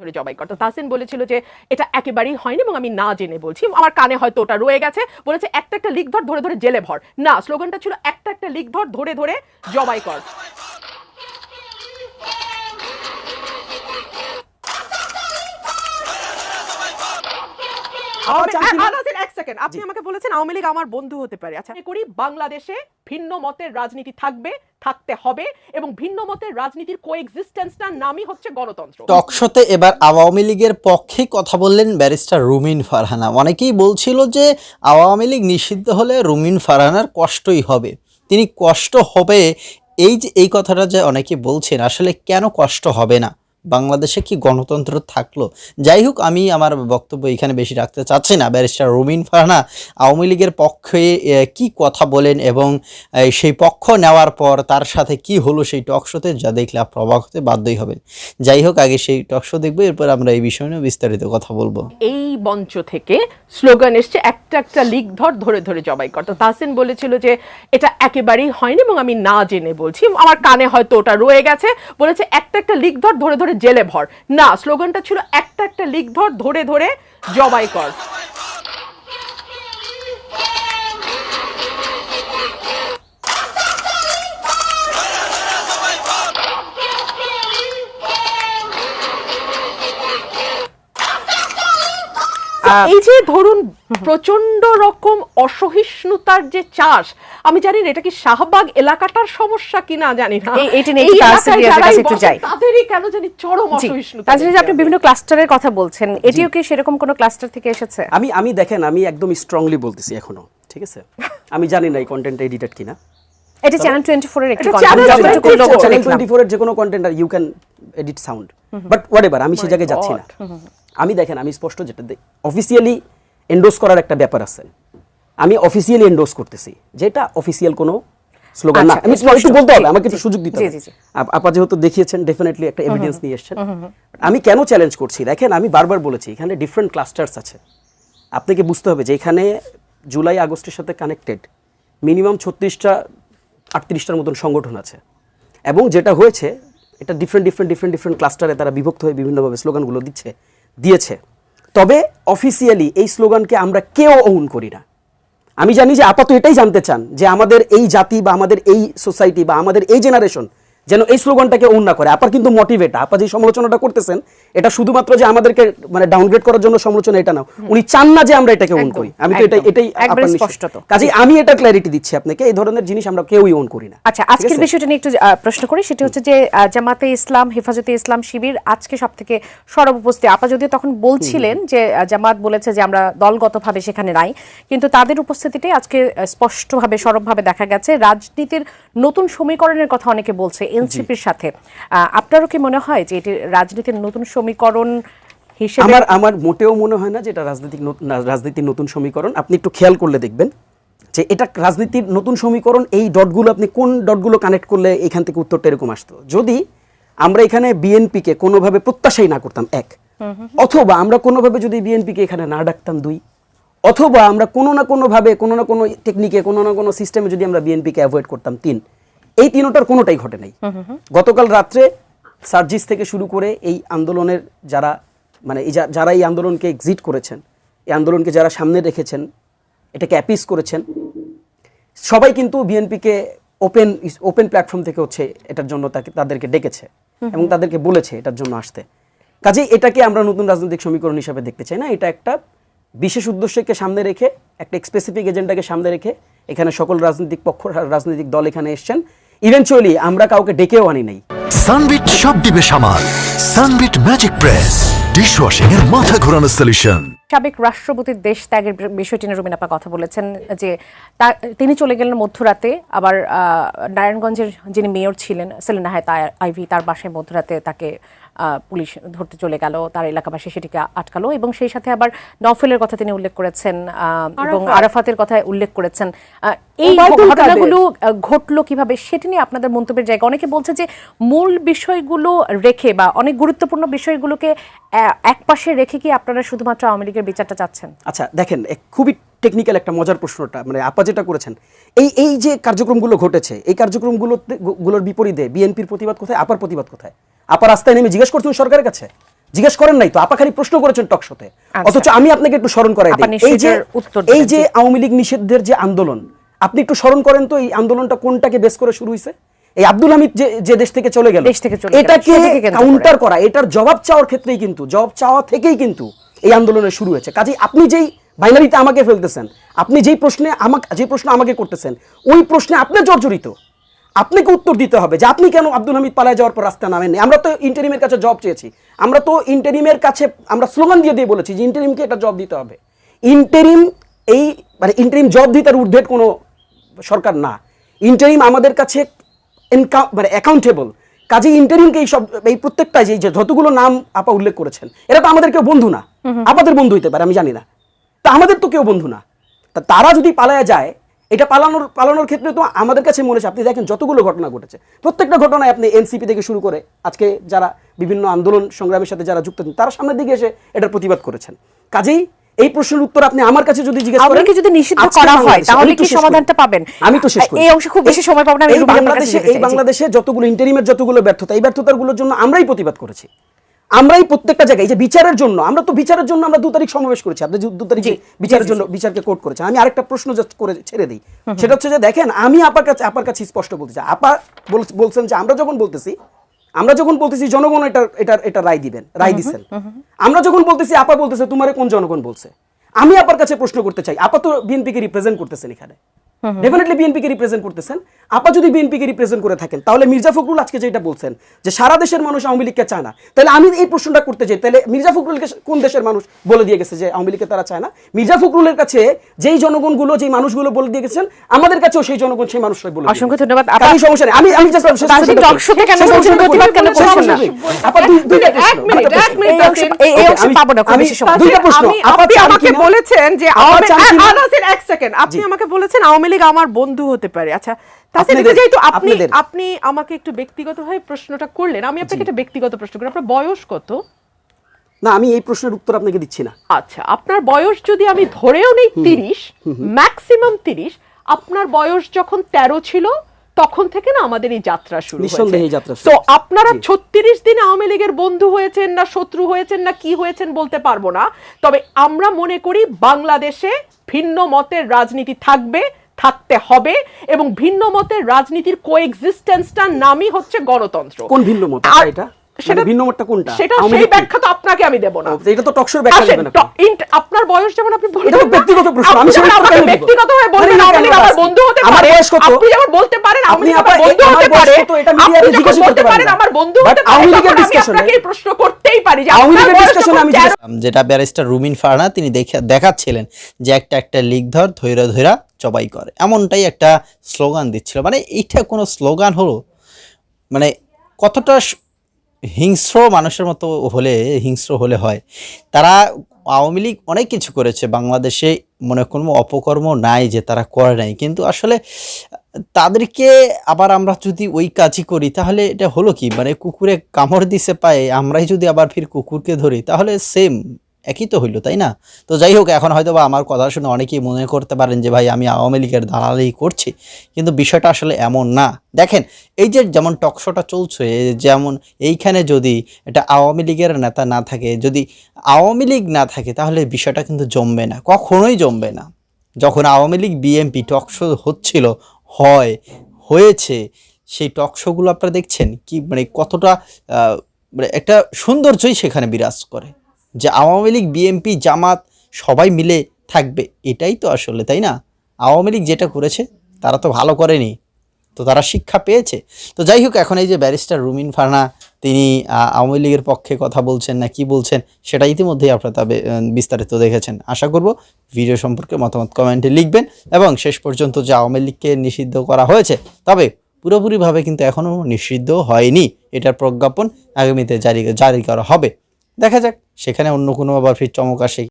ধরে জবাই করতো। তাহসিন বলেছিল যে, এটা একেবারেই হয়নি এবং আমি না জেনে বলছি। আমার কানে হয়তো ওটা রয়ে গেছে। বলেছে, একটা একটা লিক ধর, ধরে ধরে জেলে ভর। না, স্লোগানটা ছিল, একটা একটা লিক ধর, ধরে ধরে জবাই কর। এক সেকেন্ড আপনি আমাকে বলেছেন আওয়ামী লীগ আমার বন্ধু হতে পারে। আচ্ছা আমি করি বাংলাদেশে ভিন্ন মতের রাজনীতি থাকবে থাকতে হবে এবং ভিন্ন মতের রাজনীতির কোএক্সিস্টেন্সটার নামই হচ্ছে গণতন্ত্র। টকশোতে এবার আওয়ামী লীগের পক্ষে কথা বললেন ব্যারিস্টার রুমিন ফারহানা। অনেকেই বলছিল যে আওয়ামী লীগ নিষিদ্ধ হলে রুমিন ফারহানার কষ্টই হবে। তিনি কষ্ট হবে এই যে এই কথাটা যে অনেকে বলছেন আসলে কেন কষ্ট হবে না? বাংলাদেশে কি গণতন্ত্র থাকল? যাই হোক, আমি আমার বক্তব্য এখানে বেশি রাখতে চাচ্ছি না। ব্যারিস্টার রুমিন ফারহানা আওয়ামী লীগের পক্ষে কি কথা বলেন এবং সেই পক্ষ নেওয়ার পর তার সাথে কি হলো সেই টকশোতে যা দেখলে আপনার অবাক হতে বাধ্যই হবেন। যাই হোক, আগে সেই টকশো দেখব, এরপর আমরা এই বিষয় নিয়ে বিস্তারিত কথা বলব। এই মঞ্চ থেকে স্লোগান এসছে, একটা একটা লিক ধর ধরে ধরে জবাই করতো তাহসিন বলেছিল যে এটা একেবারেই হয়নি এবং আমি না জেনে বলছি। আমার কানে হয়তো ওটা রয়ে গেছে। বলেছে, একটা একটা লিক ধর ধরে ধরে জেলে ভর। না স্লোগানটা ছিল একটা একটা লিক ধর ধরে ধরে জবাই কর। এই যে ধরুন প্রচণ্ড রকম অসহিষ্ণুতার যে চাষ আমি জানি না এটা কি শাহবাগ এলাকাটার সমস্যা কিনা জানি না। তাদেরই কেন জানি চরম অসহিষ্ণুতা আপনি বিভিন্ন ক্লাস্টারের কথা বলছেন। এটিও কি সেরকম কোনো ক্লাস্টার থেকে এসেছে? আমি আমি দেখেন আমি একদম স্ট্রংলি বলতেছি এখনও ঠিক আছে? আমি জানি না এই কন্টেন্ট এডিটেড কিনা। এটা চ্যানেল টোয়েন্টি ফোর এর একটি 24 লোগোটা চ্যানেল দেখলাম। টোয়েন্টি ফোর এর যে কোনো content R you can edit sound but whatever আমি সেই জায়গায় যাচ্ছি না। আমি দেখেন আমি স্পষ্ট যেটা অফিসিয়ালি এন্ডোজ করার একটা ব্যাপার আছে। আমি অফিসিয়ালি এন্ডোজ করতেছি যেটা অফিসিয়াল কোনো স্লোগান না। আচ্ছা, আমি একটু বলতে হবে আমাকে একটু সুযোগ দিতে হবে। আপ- আপা যেহেতু দেখিয়েছেন ডেফিনেটলি একটা এভিডেন্স নিয়ে এসেছেন। আমি কেন চ্যালেঞ্জ করছি? দেখেন আমি বারবার বলেছি এখানে ডিফারেন্ট ক্লাস্টার্স আছে। আপনাকে বুঝতে হবে যে এখানে জুলাই আগস্টের সাথে কানেক্টেড মিনিমাম ছত্রিশটা আটত্রিশটার মতন সংগঠন আছে। এবং যেটা হয়েছে এটা ডিফারেন্ট ডিফারেন্ট ডিফারেন্ট ডিফারেন্ট ক্লাস্টারে তারা বিভক্ত হয়ে বিভিন্নভাবে স্লোগানগুলো দিচ্ছে। দিয়েছে। তবে অফিসিয়ালি এই স্লোগানকে আমরা কেউ ওন করি না। আমি জানি যে আপাতত এটাই জানতে চান যে আমাদের এই জাতি বা আমাদের এই সোসাইটি বা আমাদের এই জেনারেশন যেন এই স্লোগানটাকে ওন না করে। আপার কিন্তু মোটিভেট আপা যে সমালোচনাটা করতেছেন এটা শুধুমাত্র যে আমাদেরকে মানে ডাউনগ্রেড করার জন্য সমালোচনা এটা না। উনি চান না যে আমরা এটাকে ওন করি। আমি তো এটাই এটাই। কাজেই আমি এটা ক্ল্যারিটি দিচ্ছি আপনাকে এই ধরনের জিনিস আমরা কেউই ওন করি না। আচ্ছা আজকের বিষয়টা নিয়ে একটু প্রশ্ন করি। সেটি হচ্ছে যে জামাতে ইসলাম হেফাজতে ইসলাম শিবির আজকে সব থেকে সরব উপস্থিত। আপা যদিও তখন বলছিলেন যে জামাত বলেছে যে আমরা দলগতভাবে সেখানে নাই কিন্তু তাদের উপস্থিতিটাই আজকে স্পষ্টভাবে সরবভাবে দেখা গেছে। রাজনীতির নতুন সমীকরণের কথা অনেকে বলছে। এনসিপির সাথে। আপনারও কি মনে হয় যে এটি রাজনীতির নতুন সমীকরণ হিসেবে আমার আমার মোটেও মনে হয় না যে এটা রাজনৈতিক রাজনীতির নতুন সমীকরণ। আপনি একটু খেয়াল করলে দেখবেন যে এটা রাজনীতির নতুন সমীকরণ এই ডটগুলো আপনি কোন ডটগুলো কানেক্ট করলে এখান থেকে উত্তরটা এরকম আসতো? যদি আমরা এখানে বিএনপিকে কোনোভাবে প্রত্যাশাই না করতাম এক। অথবা আমরা কোনোভাবে যদি বিএনপিকে এখানে না ডাকতাম দুই। অথবা আমরা কোনো না কোনোভাবে কোনো না কোনো টেকনিকে কোনো না কোনো সিস্টেমে যদি আমরা বিএনপিকে অ্যাভয়েড করতাম তিন। এই তিনটার কোনোটাই ঘটে নাই। গতকাল রাত্রে সার্জিস থেকে শুরু করে এই আন্দোলনের যারা মানে এই যারা এই আন্দোলনকে এক্সিট করেছেন এই আন্দোলনকে যারা সামনে রেখেছেন এটাকে অ্যাপিস করেছেন সবাই কিন্তু বিএনপিকে ওপেন ওপেন প্ল্যাটফর্ম থেকে হচ্ছে এটার জন্য তাকে তাদেরকে ডেকেছে এবং তাদেরকে বলেছে এটার জন্য আসতে। কাজেই এটাকে আমরা নতুন রাজনৈতিক সমীকরণ হিসাবে দেখতে চাই না এটা একটা বিশেষ উদ্দেশ্যকে সামনে রেখে একটা স্পেসিফিক এজেন্ডাকে সামনে রেখে এখানে সকল রাজনৈতিক পক্ষ রাজনৈতিক দল এখানে এসছেন ইভেনচুয়ালি আমরা কাউকে ডেকেও আনি নাই। সানবিট সব দিবে সামাল। সানবিট ম্যাজিক প্রেস ডিশওয়াশিং এর মাথা ঘোরানোর সলিউশন সাবেক রাষ্ট্রপতির দেশ ত্যাগের বিষয়টি নিয়ে রুমিন আপা কথা বলেছেন যে তিনি চলে গেলেন মধ্যরাতে আবার আহ, নারায়ণগঞ্জের যিনি মেয়র ছিলেন সেলিনা হায়তা আইভি তার বাসায় মধ্যরাতে তাকে পুলিশ ধরতে চলে গেল তার এলাকাবাসী সেটিকে আটকালো এবং সেই সাথে আবার নফেলের কথা তিনি উল্লেখ করেছেন আহ, এবং আরাফাতের কথা উল্লেখ করেছেন। আহ, এই ঘটনাগুলো ঘটলো কীভাবে সেটি নিয়ে আপনাদের মন্তব্যের জায়গা। অনেকে বলছে যে মূল বিষয়গুলো রেখে বা অনেক গুরুত্বপূর্ণ বিষয়গুলোকে আহ, একপাশে রেখে কি আপনারা শুধুমাত্র আওয়ামী লীগের বিচারটা চাচ্ছেন? আচ্ছা দেখেন খুবই টেকনিক্যাল একটা মজার প্রশ্নটা মানে আপা যেটা করেছেন এই এই যে কার্যক্রমগুলো ঘটেছে এই কার্যক্রমগুলোতে গু- গুলোর বিপরীতে বিএনপির প্রতিবাদ কোথায় আপার প্রতিবাদ কোথায়? আপার রাস্তায় নেমে জিজ্ঞেস করছেন সরকারের কাছে। জিজ্ঞেস করেন নাই তো আপা খালি প্রশ্ন করেছেন টকশোতে অথচ আমি আপনাকে একটু স্মরণ করাই দিই। এই যে এই যে আওয়ামী লীগ নিষিদ্ধের যে আন্দোলন আপনি একটু স্মরণ করেন তো এই আন্দোলনটা কোনটাকে বেস করে শুরু হয়েছে এই আব্দুল হামিদ যে যে দেশ থেকে চলে গেল এটাকে। কাউন্টার করা। এটার জবাব চাওয়ার ক্ষেত্রেই কিন্তু জবাব চাওয়া থেকেই কিন্তু এই আন্দোলনের শুরু হয়েছে। কাজেই আপনি যেই বাইনারিতে আমাকে ফেলতেছেন আপনি যেই প্রশ্নে আমাকে যে প্রশ্ন আমাকে করতেছেন ওই প্রশ্নে আপনি জর্জরিত। আপনাকে উত্তর দিতে হবে যে আপনি কেন আব্দুল হামিদ পালায় যাওয়ার পর রাস্তা নামেন আমরা তো ইন্টারিমের কাছে জব চেয়েছি। আমরা তো ইন্টারিমের কাছে আমরা স্লোগান দিয়ে দিয়ে বলেছি যে ইন্টারিমকে এটা জব দিতে হবে। ইন্টারিম এই মানে ইন্টারিম জব দিতে ঊর্ধ্বের কোনো সরকার না। ইন্টারিম আমাদের কাছে এনকা- মানে অ্যাকাউন্টেবল কাজে ইন্টারিমকে এই সব এই প্রত্যেকটা যে যতগুলো নাম আপা উল্লেখ করেছেন এরা তো আমাদের কেউ বন্ধু না। আপাদের বন্ধু হইতে পারে আমি জানি না। তা আমাদের তো কেউ বন্ধু না। তা তারা যদি পালায়া যায় এটা পালানোর পালানোর ক্ষেত্রে তো আমাদের কাছে মনে হচ্ছে। আপনি দেখেন যতগুলো ঘটনা ঘটেছে প্রত্যেকটা ঘটনায় আপনি এনসিপি থেকে শুরু করে আজকে যারা বিভিন্ন আন্দোলন সংগ্রামের সাথে যারা যুক্ত আছেন তারা সামনের দিকে এসে এটার প্রতিবাদ করেছেন। কাজেই এই প্রশ্নের উত্তর আপনি আমার কাছে যদি জিজ্ঞেস করেন লীগকে যদি নিষিদ্ধ করা হয়, তাহলে কি সমাধানটা পাবেন? আমি তো শেষ করি। এই অংশে খুব বেশি সময় পাবো না, এই বাংলাদেশে এই বাংলাদেশে যতগুলো ইন্টারিমের যতগুলো ব্যর্থতা এই ব্যর্থতাগুলোর জন্য আমরাই প্রতিবাদ করেছি। আমরাই প্রত্যেকটা জায়গায় যে বিচারের জন্য আমরা তো বিচারের জন্য আমরা দু তারিখ সমাবেশ করেছি। আপনি দু তারিখে বিচারের জন্য বিচারকে কোর্ট করেছেন। আমি আরেকটা প্রশ্ন জাস্ট করে ছেড়ে দিই। সেটা হচ্ছে যে দেখেন আমি আপার কাছে আপার কাছে স্পষ্ট বলতে চাই। আপা বলছেন যে আমরা যখন বলতেছি আমরা যখন বলতেছি জনগণ এটা এটা এটা রায় দিবেন রায় দিচ্ছেন আমরা যখন বলতেছি আপা বলতেছে তোমারে কোন জনগণ বলছে? আমি আপার কাছে প্রশ্ন করতে চাই। আপা তো বিএনপিকে রিপ্রেজেন্ট করতেছেন এখানে। ডেফিনেটলি বিএনপিকে রিপ্রেজেন্ট করতেছেন। আপা যদি বিএনপিকে রিপ্রেজেন্ট করে থাকেন তাহলে মির্জা ফখরুল আজকে যেটা বলছেন যে সারা দেশের মানুষ আওয়ামী লীগকে চায় না। তাহলে আমি এই প্রশ্নটা করতে চাই তাহলে মির্জা ফখরুলকে কোন দেশের মানুষ বলে দিয়ে গেছে যে আওয়ামী লীগকে তারা চায় না? মির্জা ফখরুলের কাছে যেই জনগণগুলো যেই মানুষগুলো বলে দিয়ে গেছেন আমাদের কাছেও সেই জনগণ সেই মানুষরাই বলে অসংখ্য ধন্যবাদ। আপা- কাজেই সমস্যা নেই। আমি আমি না? আপা দুই- দুইটা এক প্রশ্ন, মিনিট, দুইটা এক মিনিট, এই অংশ এই এই Okay, পাবো না খুব আমি- বেশি সময় দুইটা প্রশ্ন। আপনি আমাকে বলেছেন যে আওয়ামী- এক সেকেন্ড। আপনি আমাকে বলেছেন আওয়ামী লীগ আমার বন্ধু হতে পারে। আচ্ছা তাছাড়া যেহেতু আপনি আপনি আমাকে একটু ব্যক্তিগতভাবে প্রশ্নটা করলেন আমি আপনাকে একটা ব্যক্তিগত প্রশ্ন করি। আপনার বয়স কত? না আমি এই প্রশ্নের উত্তর আপনাকে দিচ্ছি না। আচ্ছা আপনার বয়স যদি আমি ধরেও নেই তিরিশ ম্যাক্সিমাম তিরিশ আপনার বয়স যখন তেরো ছিল তখন থেকে না আমাদের এই যাত্রা শুরু নিঃসন্দেহে এই যাত্রা শুরু তো আপনারা ছত্রিশ দিন আওয়ামী লীগের বন্ধু হয়েছেন না শত্রু হয়েছেন না কি হয়েছেন বলতে পারব না। তবে আমরা মনে করি বাংলাদেশে ভিন্ন মতের রাজনীতি থাকবে থাকতে হবে এবং ভিন্ন মতের রাজনীতির কোএক্সিস্টেন্সটার নামই হচ্ছে গণতন্ত্র। কোন ভিন্ন মত? এটা? সেটা ভিন্ন মতটা কোনটা সেটা সেই? ব্যাখ্যা তো আপনাকে আমি দেব না এটা তো টকশোর ব্যাখ্যা দেবেন আপনি। আপনার বয়স যেমন আপনি বললেন এটা ব্যক্তিগত প্রশ্ন, আপনি আমি সেটা দিব? ব্যক্তিগতভাবে বললেন, না, লীগ আমার বন্ধু হতে পারে। আপনি যেমন বলতে পারেন, আপনি আমার বন্ধু হতে পারে। এটা আপনি যখন বলতে পারেন আমার বন্ধু হতে পারে, তখন আমি আপনাকে এই প্রশ্ন করতেই পারি যে আপনার যখন আমি যেটা ব্যারিস্টার রুমিন ফারহানা তিনি দেখে দেখাচ্ছিলেন যে একটা একটা লিগ ধর ধৈরা ধৈরা জবাই করে এমনটাই একটা স্লোগান দিচ্ছিল মানে এইটা কোনো স্লোগান হলো মানে কতটা হিংস্র মানুষের মতো হলে, হিংস্র হলে হয়। তারা আওয়ামী লীগ অনেক কিছু করেছে, বাংলাদেশে মনে কোনো অপকর্ম নাই যে তারা করে নাই। কিন্তু আসলে তাদেরকে আবার আমরা যদি ওই কাজই করি, তাহলে এটা হলো কি? মানে কুকুরে কামড় দিছে পায়ে, আমরাই যদি আবার ফির কুকুরকে ধরি, তাহলে সেম একই তো হইল, তাই না? তো যাই হোক এখন হয়তো বা আমার কথা শুনে অনেকেই মনে করতে পারেন যে, ভাই, আমি আওয়ামী লীগের দালালি করছি। কিন্তু বিষয়টা আসলে এমন না। দেখেন, এই যে যেমন টকশোটা চলছে যেমন এইখানে যদি এটা আওয়ামী লীগের নেতা না থাকে, যদি আওয়ামী লীগ না থাকে, তাহলে বিষয়টা কিন্তু জমবে না, কখনোই জমবে না। যখন আওয়ামী লীগ বিএমপি টকশো হচ্ছিল, হয়, হয়েছে, সেই টকশোগুলো আপনারা দেখছেন? কি মানে কতটা মানে একটা সৌন্দর্যই সেখানে বিরাজ করে। যে আওয়ামী লীগ বিএনপি জামাত সবাই মিলে থাকবে, এটাই তো আসলে, তাই না? আওয়ামী লীগ যেটা করেছে, তারা তো ভালো করেনি, তো তারা শিক্ষা পেয়েছে। তো যাই হোক, এখন এই যে ব্যারিস্টার রুমিন ফারনা তিনি আওয়ামী লীগের পক্ষে কথা বলছেন না কি বলছেন, সেটা ইতিমধ্যেই আপনারা তবে বিস্তারিত দেখেছেন। আশা করব ভিডিও সম্পর্কে মতামত কমেন্টে লিখবেন, এবং শেষ পর্যন্ত যে আওয়ামী লীগকে নিষিদ্ধ করা হয়েছে, তবে পুরোপুরিভাবে কিন্তু এখনও নিষিদ্ধ হয়নি, এটার প্রজ্ঞাপন আগামীতে জারি জারি করা হবে। দেখা যাক সেখানে অন্য কোনো আবার ফির চমক আসে